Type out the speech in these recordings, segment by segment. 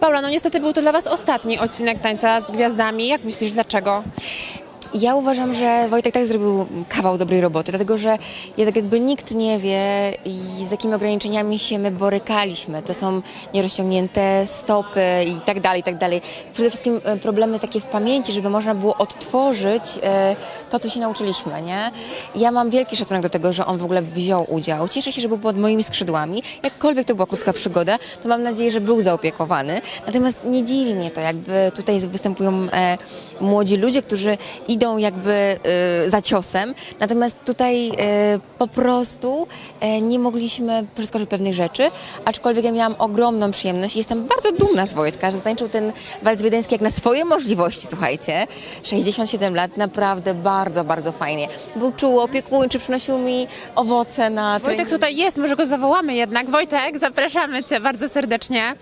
Paula, no niestety był to dla Was ostatni odcinek Tańca z Gwiazdami. Jak myślisz, dlaczego? Ja uważam, że Wojtek tak zrobił kawał dobrej roboty, dlatego że jednak jakby nikt nie wie i z jakimi ograniczeniami się my borykaliśmy. To są nierozciągnięte stopy i tak dalej, i tak dalej. Przede wszystkim e, problemy takie w pamięci, żeby można było odtworzyć e, to, co się nauczyliśmy, nie? Ja mam wielki szacunek do tego, że on w ogóle wziął udział. Cieszę się, że był pod moimi skrzydłami. Jakkolwiek to była krótka przygoda, to mam nadzieję, że był zaopiekowany. Natomiast nie dziwi mnie to, jakby tutaj występują e, młodzi ludzie, którzy idą jakby e, za ciosem, natomiast tutaj e, po prostu e, nie mogliśmy przeskoczyć pewnych rzeczy, aczkolwiek ja miałam ogromną przyjemność i jestem bardzo dumna z Wojtka, że zatańczył ten walc wiedeński jak na swoje możliwości, słuchajcie. 67 lat, naprawdę bardzo, bardzo fajnie. Był czuły, opiekuńczy, przynosił mi owoce na Wojtek trening. tutaj jest, może go zawołamy jednak. Wojtek, zapraszamy Cię bardzo serdecznie.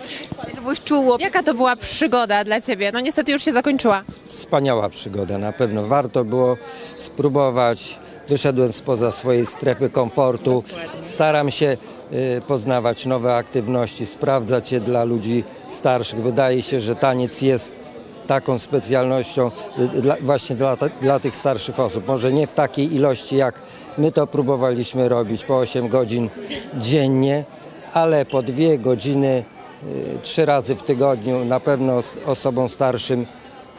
Byłeś czuło. Jaka to była przygoda dla Ciebie? No niestety już się zakończyła. Wspaniała przygoda, na pewno warto było spróbować. Wyszedłem spoza swojej strefy komfortu. Staram się y, poznawać nowe aktywności, sprawdzać je dla ludzi starszych. Wydaje się, że taniec jest taką specjalnością y, dla, właśnie dla, dla tych starszych osób. Może nie w takiej ilości, jak my to próbowaliśmy robić po 8 godzin dziennie, ale po dwie godziny, y, trzy razy w tygodniu na pewno osobom starszym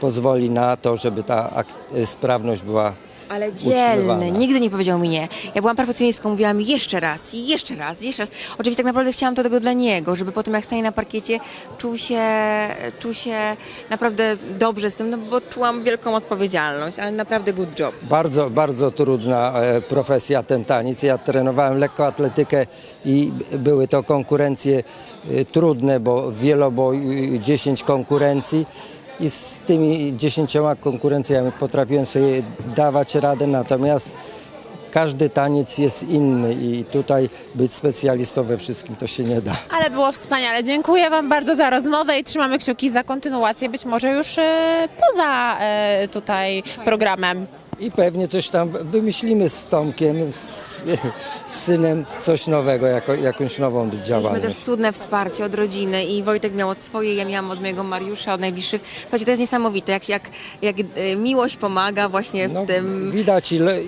pozwoli na to, żeby ta sprawność była Ale utrzymywana. dzielny, nigdy nie powiedział mi nie. Ja byłam perfekcjonistką, mówiła mi jeszcze raz, i jeszcze raz, jeszcze raz. Oczywiście tak naprawdę chciałam to tego dla niego, żeby po tym jak stanie na parkiecie czuł się, czuł się naprawdę dobrze z tym, no bo czułam wielką odpowiedzialność, ale naprawdę good job. Bardzo, bardzo trudna e, profesja ten taniec. Ja trenowałem lekkoatletykę i były to konkurencje e, trudne, bo wieloboj, y, 10 konkurencji i z tymi 10 konkurencjami potrafiłem sobie dawać radę, natomiast każdy taniec jest inny i tutaj być specjalistą we wszystkim to się nie da. Ale było wspaniale. Dziękuję Wam bardzo za rozmowę i trzymamy kciuki za kontynuację, być może już e, poza e, tutaj programem. I pewnie coś tam wymyślimy z Tomkiem, z, z synem, coś nowego, jako, jakąś nową Mieliśmy działalność. też cudne wsparcie od rodziny i Wojtek miał od swojej, ja miałam od mojego Mariusza, od najbliższych. Słuchajcie, to jest niesamowite, jak, jak, jak e, miłość pomaga właśnie w No, tym... Widać ile,